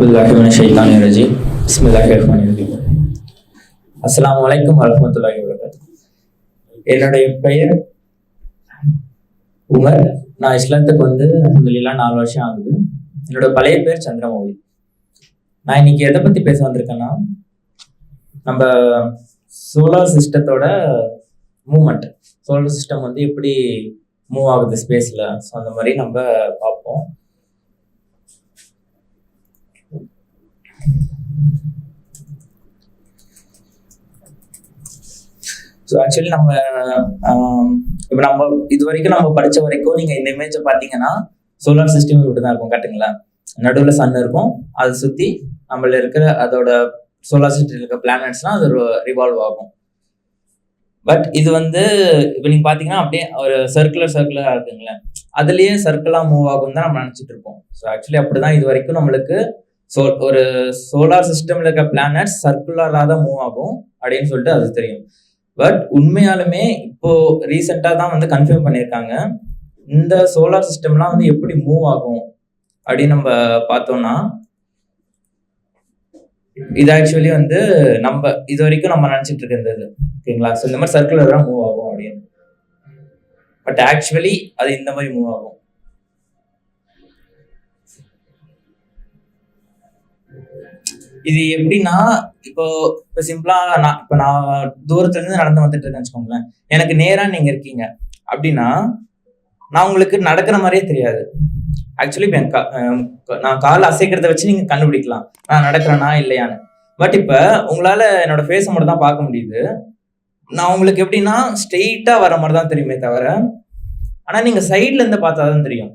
அவுதுல்லாஹிமின்ஷைத்தானிரஜி பிஸ்மில்லாஹிர்மானிரஜி அஸ்லாம் வலைக்கம் வரமத்துல்லாஹி வரகாத் என்னுடைய பெயர் உமர். நான் இஸ்லாத்துக்கு வந்து அஹமதுல்லாம் நாலு வருஷம் ஆகுது. என்னோட பழைய பேர் சந்திரமௌலி. நான் இன்னைக்கு எதை பற்றி பேச வந்திருக்கேன்னா நம்ம சோலார் சிஸ்டத்தோட மூமெண்ட் சோலார் சிஸ்டம் வந்து எப்படி மூவ் ஆகுது ஸ்பேஸில் ஸோ அந்த மாதிரி நம்ம பார்ப்போம். ஸோ ஆக்சுவலி நம்ம um, இப்போ நம்ம இது வரைக்கும் நம்ம படிச்ச வரைக்கும் நீங்கள் இந்த இமேஜை பார்த்தீங்கன்னா சோலார் சிஸ்டம் இப்படி தான் இருக்கும் கரெக்ட்டுங்களா நடுவில் சன் இருக்கும் அதை சுற்றி நம்மள இருக்கிற அதோட சோலார் சிஸ்டத்தில் இருக்க பிளானட்ஸ்லாம் அது ரிவால்வ் ஆகும். பட் இது வந்து இப்போ நீங்கள் பார்த்தீங்கன்னா அப்படியே ஒரு சர்க்குலர் சர்க்குலராக இருக்குங்களேன் அதுலேயே சர்க்கிளாக மூவ் ஆகும் தான் நம்ம நினச்சிட்டு இருக்கோம் ஸோ ஆக்சுவலி அப்படி தான் இது வரைக்கும் நம்மளுக்கு சோ ஒரு சோலார் சிஸ்டமில் இருக்க பிளானட்ஸ் சர்க்குலராக தான் மூவ் ஆகும் அப்படின்னு சொல்லிட்டு அது தெரியும். பட் உண்மையாலுமே இப்போ ரீசெண்டாக தான் வந்து கன்ஃபார்ம் பண்ணியிருக்காங்க இந்த சோலார் சிஸ்டம்லாம் வந்து எப்படி மூவ் ஆகும் அப்படின்னு நம்ம பார்த்தோம்னா இது ஆக்சுவலி வந்து நம்ம இது வரைக்கும் நம்ம நினச்சிட்டு இருக்கிறது ஓகேங்களா? ஸோ இந்த மாதிரி சர்க்குலர் தான் மூவ் ஆகும் அப்படின்னு. பட் ஆக்சுவலி அது இந்த மாதிரி மூவ் ஆகும். இது எப்படின்னா இப்போ இப்போ சிம்பிளா நான் இப்போ நான் தூரத்துல இருந்து நடந்து வந்துட்டு இருக்கேன்னு வச்சுக்கோங்களேன். எனக்கு நேரா நீங்க இருக்கீங்க. அப்படின்னா நான் உங்களுக்கு நடக்கிற மாதிரியே தெரியாது. ஆக்சுவலி நான் கால் அசைக்கிறத வச்சு நீங்க கண்டுபிடிக்கலாம். நான் நடக்கிறேனா இல்லையான்னு. பட் இப்போ உங்களால என்னோட ஃபேஸை மட்டும் தான் பார்க்க முடியுது. நான் உங்களுக்கு எப்படின்னா ஸ்ட்ரெயிட்டா வர மாதிரி தான் தெரியுமே தவிர ஆனா நீங்க சைட்ல இருந்து பார்த்தா தான் தெரியும்.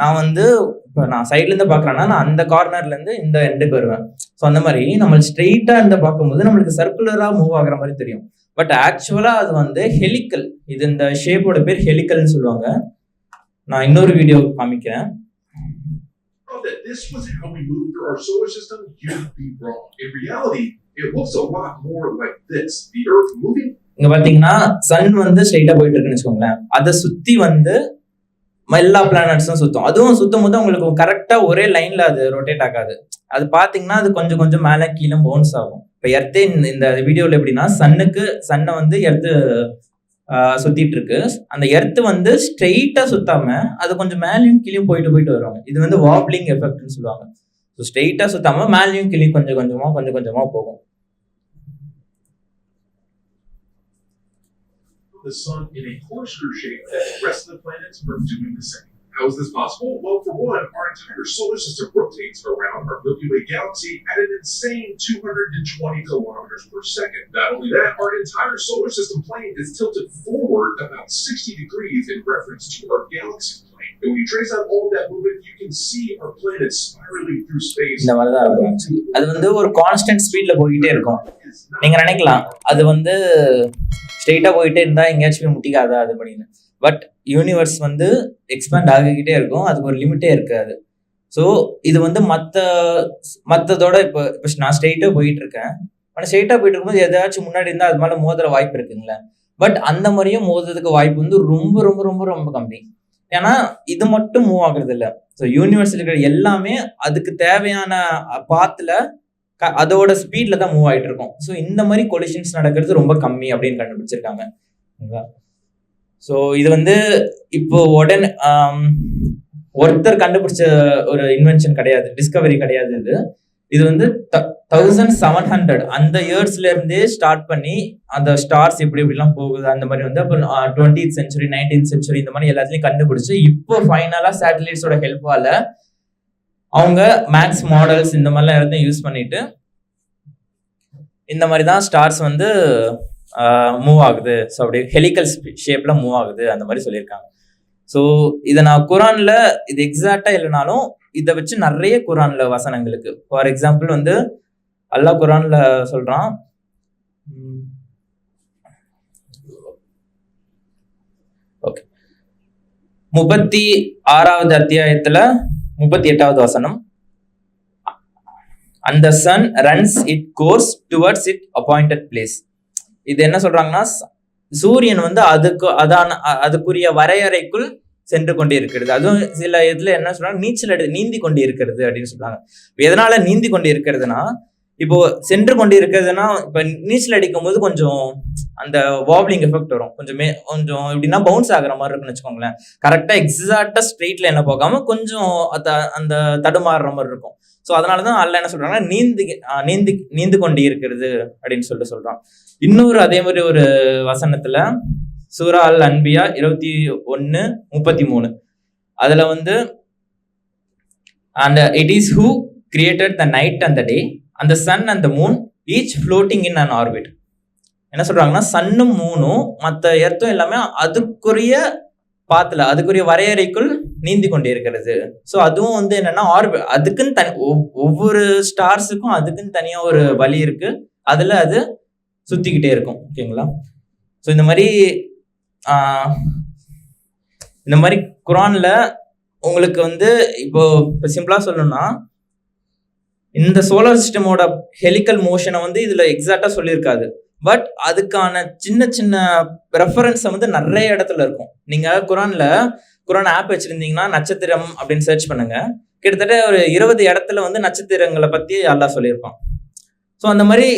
நான் வந்து இப்போ நான் சைட்ல இருந்து பார்க்கறேன்னா நான் அந்த கார்னர்ல இருந்து இந்த எண்டுக்கு வருவேன். ஸோ அந்த மாதிரி நம்ம ஸ்ட்ரெயிட்டா இருந்து பார்க்கும்போது நம்மளுக்கு சர்க்குலரா மூவ் ஆகுற மாதிரி தெரியும். பட் ஆக்சுவலா அது வந்து ஹெலிக்கல் இது இந்த ஷேப்போட பேர் ஹெலிக்கல்னு சொல்லுவாங்க. நான் இன்னொரு வீடியோ காமிக்கிறேன். Thought that this was how we moved through our solar system, you'd be wrong. In reality, it looks a lot more like this. The Earth moving? இங்க பாத்தீங்கன்னா சன் வந்து ஸ்ட்ரெயிட்டா போயிட்டு இருக்குன்னு வச்சுக்கோங்களேன். அதை சுத்தி வந்து எல்லா பிளானட்ஸும் சுத்தும். அதுவும் சுத்தும் போது உங்களுக்கு கரெக்டா ஒரே லைன்ல அது ரொட்டேட் ஆகாது. அது பாத்தீங்கன்னா அது கொஞ்சம் கொஞ்சம் மேல கீழே பவுன்ஸ் ஆகும். இப்ப எர்த்தே இந்த- வீடியோல எப்படின்னா சன்னுக்கு சன்னை வந்து எர்த்து சுத்திட்டு இருக்கு. அந்த எர்த்து வந்து ஸ்ட்ரெயிட்டா சுத்தாம அது கொஞ்சம் மேலேயும் கீழேயும் போயிட்டு போயிட்டு வருவாங்க. இது வந்து வாப்லிங் எஃபெக்ட்னு சொல்லுவாங்க. ஸோ ஸ்ட்ரெயிட்டா சுத்தாம மேலேயும் கீழே கொஞ்சம் கொஞ்சமா கொஞ்சம் கொஞ்சமா போகும். the sun in a corkscrew shape that the rest of the planets are doing the same. How is this possible? Well, for one, our entire solar system rotates around our Milky Way galaxy at an insane 220 kilometers per second. Not only that, our entire solar system plane is tilted forward about 60 degrees in reference to our galaxy plane. And when you trace out all of that movement, you can see our planet spiraling through space. இந்த மாதிரி தான் இருக்கும் actually. அது வந்து ஒரு constant ஸ்பீட்ல போயிட்டே இருக்கும் It's not நீங்க நினைக்கலாம். அது வந்து ஸ்ட்ரெயிட்டா போயிட்டே இருந்தா எங்கேயாச்சும் போய் முட்டிக்காதா அது அப்படின்னு பட் யூனிவர்ஸ் வந்து எக்ஸ்பேண்ட் ஆகிக்கிட்டே இருக்கும். அதுக்கு ஒரு லிமிட்டே இருக்காது. ஸோ இது வந்து மற்ற மற்றதோட இப்போ இப்போ நான் ஸ்ட்ரெயிட்டாக போயிட்டு இருக்கேன் ஆனால் ஸ்ட்ரெயிட்டாக போயிட்டு இருக்கும்போது எதாச்சும் முன்னாடி இருந்தால் அது மேலே மோதுற வாய்ப்பு இருக்குங்களே. பட் அந்த மாதிரியும் மோதுறதுக்கு வாய்ப்பு வந்து ரொம்ப ரொம்ப ரொம்ப ரொம்ப கம்மி. ஏன்னா இது மட்டும் மூவ் ஆகுறது இல்லை ஸோ யூனிவர்ஸில் இருக்கிற எல்லாமே அதுக்கு தேவையான பாத்தில் அதோட ஸ்பீட்ல தான் மூவ் ஆயிட்டு இருக்கும். ஸோ இந்த மாதிரி கொலிஷன்ஸ் நடக்கிறது ரொம்ப கம்மி அப்படின்னு கண்டுபிடிச்சிருக்காங்க. ஸோ இது வந்து இப்போ உடனே ஒருத்தர் கண்டுபிடிச்ச ஒரு இன்வென்ஷன் கிடையாது டிஸ்கவரி கிடையாது இது. இது வந்து தௌசண்ட் செவன் ஹண்ட்ரட் அந்த இயர்ஸ்ல இருந்தே ஸ்டார்ட் பண்ணி அந்த ஸ்டார்ஸ் எப்படி எப்படிலாம் போகுது அந்த மாதிரி வந்து அப்புறம் டுவெண்ட்டி சென்ச்சுரி நைன்டீன் சென்ச்சுரி இந்த மாதிரி எல்லாத்தையும் கண்டுபிடிச்சு இப்போ ஃபைனலாக சேட்டலைட்ஸோட ஹெல்ப்பால அவங்க மேக்ஸ் மாடல்ஸ் இந்த மாதிரிலாம் எல்லாத்தையும் யூஸ் பண்ணிட்டு இந்த மாதிரி தான் ஸ்டார்ஸ் வந்து மூவ் ஆகுது. ஸோ அப்படியே ஹெலிக்கல் ஷேப்பில் மூவ் ஆகுது. அந்த மாதிரி சொல்லியிருக்காங்க. ஸோ இதை நான் குரானில் இது எக்ஸாக்டாக இல்லைனாலும் இதை வச்சு நிறைய குரானில் வசனங்களுக்கு ஃபார் எக்ஸாம்பிள் வந்து அல்லாஹ் குரானில் சொல்கிறான் ஓகே. முப்பத்தி ஆறாவது அத்தியாயத்தில் முப்பத்தி எட்டாவது வசனம். அந்த sun runs it course towards it appointed place இது என்ன சொல்றாங்கன்னா சூரியன் வந்து அதுக்கு அதான அதுக்குரிய வரையறைக்குள் சென்று கொண்டு இருக்கிறது அதுவும் சில இதுல என்ன சொல்றாங்க நீச்சல் அடி நீந்தி கொண்டு இருக்கிறது அப்படின்னு சொல்றாங்க. எதனால நீந்தி கொண்டு இருக்கிறதுனா இப்போ சென்று கொண்டு இருக்கிறதுனா இப்ப நீச்சல் அடிக்கும் போது கொஞ்சம் அந்த வாப்லிங் எஃபெக்ட் வரும். கொஞ்சம் மே கொஞ்சம் எப்படின்னா பவுன்ஸ் ஆகிற மாதிரி இருக்குன்னு வச்சுக்கோங்களேன். கரெக்டாக எக்ஸாக்டாக ஸ்ட்ரெயிட்ல என்ன போகாமல் கொஞ்சம் அந்த- அந்த தடுமாறுற மாதிரி இருக்கும். ஸோ அதனால தான் அல்ல என்ன சொல்கிறாங்கன்னா நீந்து நீந்து நீந்து கொண்டு இருக்கிறது அப்படின்னு சொல்லிட்டு சொல்கிறான் இன்னொரு அதே மாதிரி ஒரு வசனத்தில் சூரா அல் அன்பியா இருபத்தி ஒன்று முப்பத்தி மூணு அதில் வந்து அந்த it is who created the night and the day அந்த sun and the moon each floating in an orbit என்ன சொல்றாங்கன்னா சன்னும் மூணும் மற்ற எர்த்தும் எல்லாமே அதுக்குரிய பாத்துல அதுக்குரிய வரையறைக்குள் நீந்தி கொண்டே இருக்கிறது ஸோ அதுவும் வந்து என்னன்னா ஆர்பி அதுக்குன்னு தனி ஒவ்- ஒவ்வொரு ஸ்டார்ஸுக்கும் அதுக்குன்னு தனியா ஒரு வழி இருக்கு. அதுல அது சுத்திக்கிட்டே இருக்கும். ஓகேங்களா? ஸோ இந்த மாதிரி இந்த மாதிரி குரான்ல உங்களுக்கு வந்து இப்போ இப்போ சிம்பிளா சொல்லணும்னா இந்த சோலார் சிஸ்டமோட ஹெலிக்கல் மோஷனை வந்து இதுல எக்ஸாக்டா சொல்லியிருக்காது. பட் அதுக்கான சின்ன சின்ன ரெஃபரன்ஸ் வந்து நிறைய இடத்துல இருக்கும். நீங்க குரான்ல குரான் ஆப் வச்சிருந்தீங்கன்னா நட்சத்திரம் அப்படின்னு சர்ச் பண்ணுங்க. கிட்டத்தட்ட ஒரு இருபது இடத்துல வந்து நட்சத்திரங்களை பத்தி அல்லாஹ் சொல்லியிருப்பான். ஸோ அந்த மாதிரி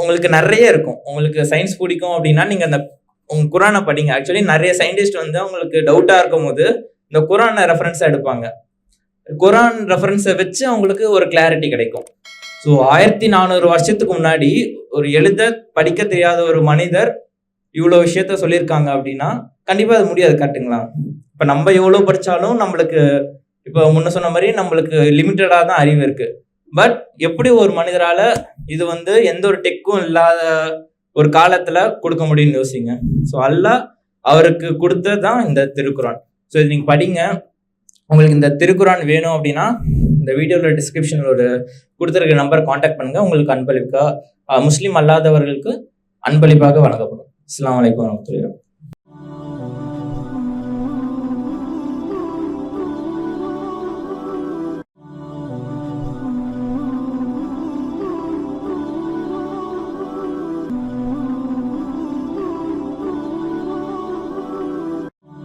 உங்களுக்கு நிறைய இருக்கும். உங்களுக்கு சயின்ஸ் பிடிக்கும் அப்படின்னா நீங்க அந்த உங்க குரானை படிங்க. ஆக்சுவலி நிறைய சயின்டிஸ்ட் வந்து உங்களுக்கு டவுட்டா இருக்கும் போது இந்த குரானை ரெஃபரன்ஸா எடுப்பாங்க. குரான் ரெஃபரன்ஸை வச்சு அவங்களுக்கு ஒரு கிளாரிட்டி கிடைக்கும். ஸோ ஆயிரத்தி நானூறு வருஷத்துக்கு முன்னாடி ஒரு எழுத படிக்க தெரியாத ஒரு மனிதர் இவ்வளோ விஷயத்த சொல்லியிருக்காங்க அப்படின்னா கண்டிப்பாக அது முடியாது கட்டுங்களா? இப்போ நம்ம எவ்வளோ படித்தாலும் நம்மளுக்கு இப்போ முன்ன சொன்ன மாதிரி நம்மளுக்கு லிமிட்டடாக தான் அறிவு இருக்குது பட் எப்படி ஒரு மனிதரால் இது வந்து எந்த ஒரு டெக்கும் இல்லாத ஒரு காலத்தில் கொடுக்க முடியும்னு யோசிங்க. ஸோ அல்லாஹ் அவருக்கு கொடுத்தது தான் இந்த திருக்குறான். ஸோ இது நீங்கள் படிங்க. உங்களுக்கு இந்த திருக்குறான் வேணும் அப்படின்னா இந்த வீடியோவில் டிஸ்கிரிப்ஷனில் ஒரு கொடுத்துருக்க நம்பர் காண்டாக்ட் பண்ணுங்க. உங்களுக்கு அன்பளிப்பாக முஸ்லீம் அல்லாதவர்களுக்கு அன்பளிப்பாக வழங்கப்படும். அஸ்ஸலாமு வலைக்கம் வரமத்துல்லாஹி